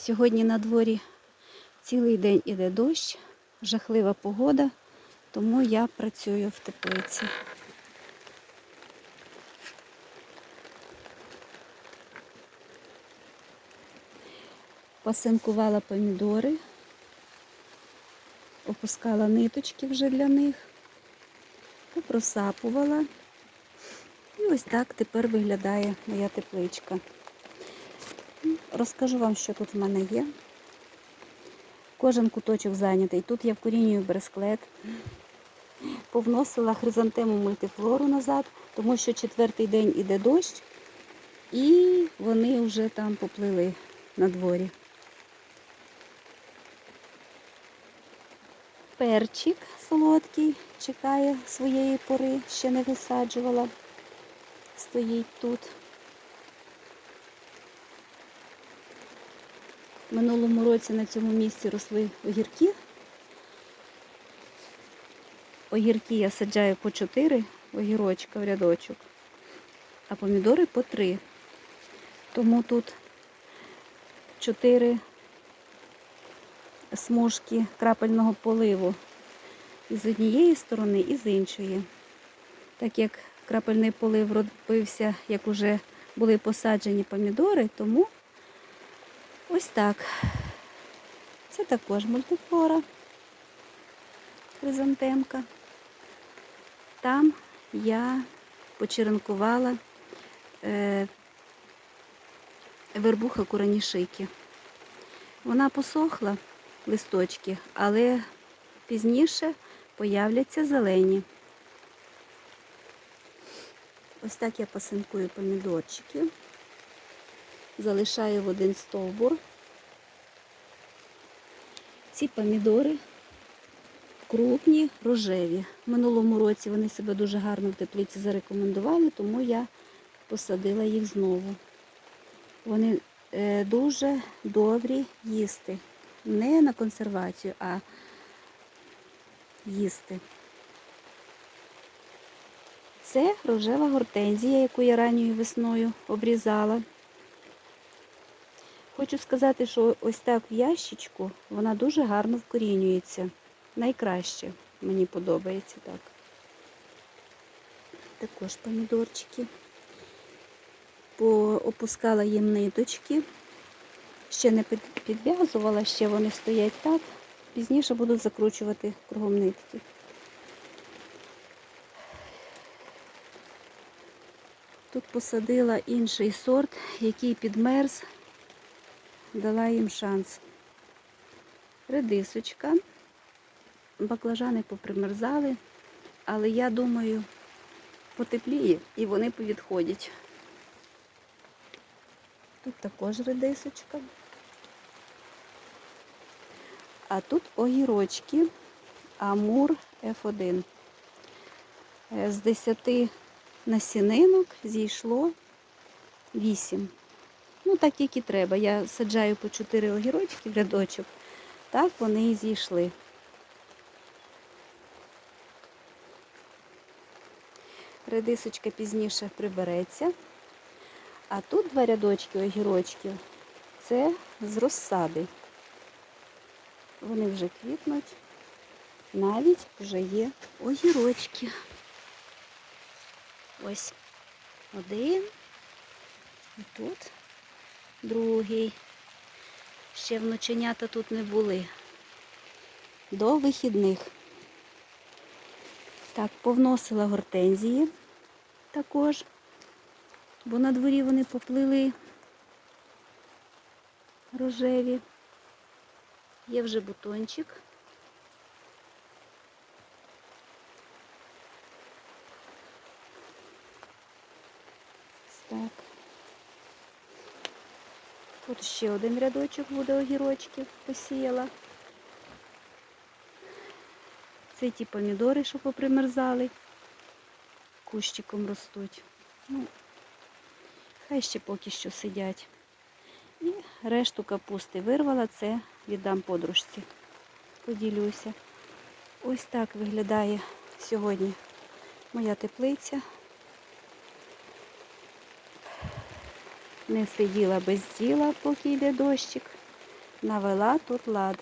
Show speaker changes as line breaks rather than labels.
Сьогодні на дворі цілий день іде дощ, жахлива погода, тому я працюю в теплиці. Посинкувала помідори, опускала ниточки вже для них, попросапувала. І ось так тепер виглядає моя тепличка. Розкажу вам, що тут в мене є. Кожен куточок зайнятий. Тут я вкорінюю бересклет. Повносила хризантему мультифлору назад, тому що четвертий день іде дощ, і вони вже там поплили на дворі. Перчик солодкий чекає своєї пори, ще не висаджувала. Стоїть тут. Минулому році на цьому місці росли огірки. Огірки я саджаю по 4 огірочка в рядочок, а помідори по 3. Тому тут 4 смужки крапельного поливу з однієї сторони, і з іншої. Так як крапельний полив робився, як уже були посаджені помідори, тому ось так. Це також мультифлора, хризантемка. Там я почеренкувала е, вербуха куранішики. Вона посохла листочки, але пізніше появляться зелені. Ось так я посинкую помідорчики. Залишаю в один стовбур. Ці помідори крупні, рожеві. Минулому році вони себе дуже гарно в теплиці зарекомендували, тому я посадила їх знову. Вони е, дуже добрі їсти. Не на консервацію, а їсти. Це рожева гортензія, яку я ранньою весною обрізала. Хочу сказати, що ось так в ящичку вона дуже гарно вкорінюється. Найкраще мені подобається так. Також помідорчики. Поопускала їм ниточки. Ще не підв'язувала, ще вони стоять так. Пізніше буду закручувати кругом нитки. Тут посадила інший сорт, який підмерз, дала їм шанс. Редисочка, баклажани попримерзали, але я думаю, потепліє і вони повідходять. Тут також редисочка. А тут огірочки Амур F1. З 10 насінинок зійшло 8. Ну, так як і треба. Я саджаю по 4 огірочки в рядочок, так вони і зійшли. Редисочка пізніше прибереться. А тут два рядочки огірочків. Це з розсади. Вони вже квітнуть. Навіть вже є огірочки. Ось один. І тут другий. Ще вноченята тут не були. До вихідних. Так, повносила гортензії також, бо на дворі вони поплили рожеві. Є вже бутончик. Так. Тут ще один рядочок буде огірочків посіяла. Це ті помідори, що попримерзали, кущиком ростуть. Ну, хай ще поки що сидять. І решту капусти вирвала, це віддам подружці. Поділюся. Ось так виглядає сьогодні моя теплиця. Не сиділа без діла, поки йде дощик. навела тут лад.